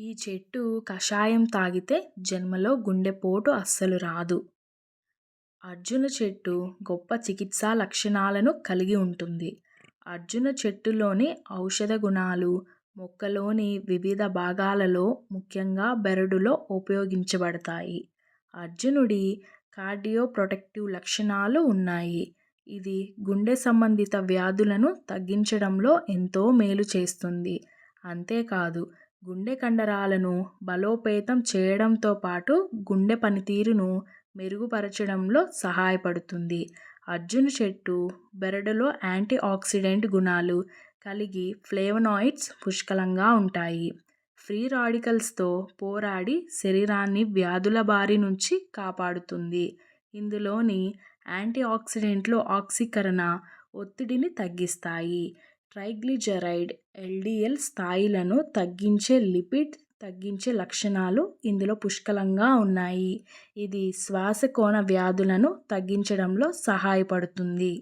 ఈ చెట్టు కషాయం తాగితే జన్మలో గుండెపోటు అస్సలు రాదు. అర్జున చెట్టు గొప్ప చికిత్సా లక్షణాలను కలిగి ఉంటుంది. అర్జున చెట్టులోని ఔషధ గుణాలు మొక్కలోని వివిధ భాగాలలో ముఖ్యంగా బెరడులో ఉపయోగించబడతాయి. అర్జునుడి కార్డియో ప్రొటెక్టివ్ లక్షణాలు ఉన్నాయి. ఇది గుండె సంబంధిత వ్యాధులను తగ్గించడంలో ఎంతో మేలు చేస్తుంది. అంతేకాదు గుండె కండరాలను బలోపేతం చేయడంతో పాటు గుండె పనితీరును మెరుగుపరచడంలో సహాయపడుతుంది. అర్జున చెట్టు బెరడులో యాంటీ ఆక్సిడెంట్ గుణాలు కలిగి ఫ్లేవనాయిడ్స్ పుష్కలంగా ఉంటాయి. ఫ్రీ రాడికల్స్తో పోరాడి శరీరాన్ని వ్యాధుల బారి నుంచి కాపాడుతుంది. ఇందులోని యాంటీ ఆక్సిడెంట్లు ఆక్సీకరణ ఒత్తిడిని తగ్గిస్తాయి. ట్రైగ్లిజరైడ్ ఎల్డిఎల్ స్థాయిలను తగ్గించే లిపిడ్ తగ్గించే లక్షణాలు ఇందులో పుష్కలంగా ఉన్నాయి. ఇది శ్వాసకోణ వ్యాధులను తగ్గించడంలో సహాయపడుతుంది.